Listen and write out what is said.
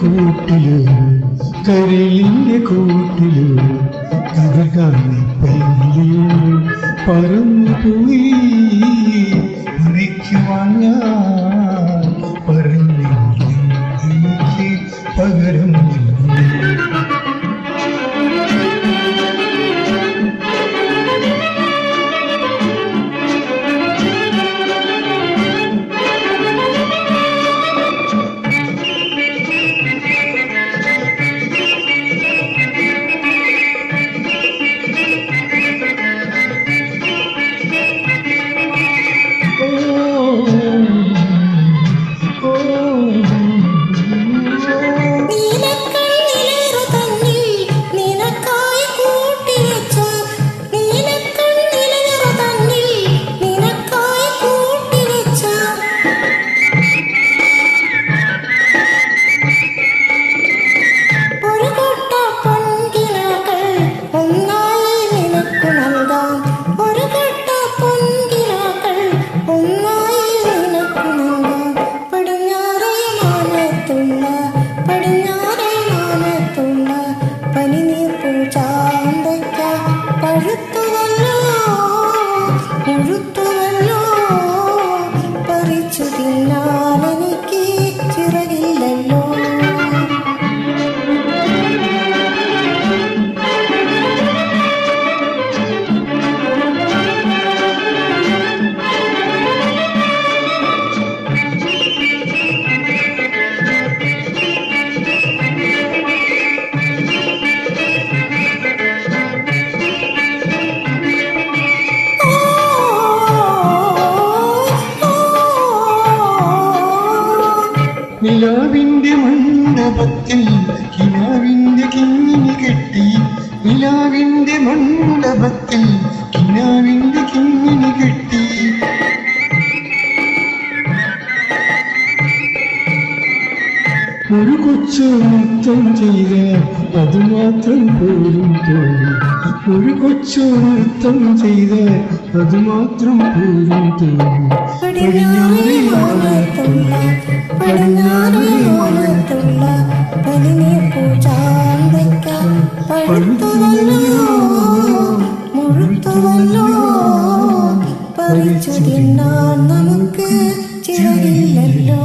കൂട്ടിൽ കരിലിന്റെ കൂട്ടിൽ പയ്യ പറന്നു പോയി. എനിക്ക് പകരം നൽകി. നിലാവിന്റെ മണ്ഡപത്തിൽ കിനാവിന്റെ കിങ്ങിനി കെട്ടി. നിലാവിന്റെ മണ്ഡപത്തിൽ കിനാവിന്റെ കിങ്ങിനി കെട്ടി. ഒരു കൊച്ചു നൃത്തം ചെയ്ത അത് മാത്രം പോലും തോന്നി. ഒരു കൊച്ചു നൃത്തം ചെയ്ത അത് മാത്രം പോലും തോന്നി. പടിഞ്ഞാറുള്ള പനിനെ പൂജാന്തയ്ക്ക പഴുത്തതല്ലോ മുഴുത്തതല്ലോ പറിച്ചു തിന്നാൻ നമുക്ക് ചിറകില്ലല്ലോ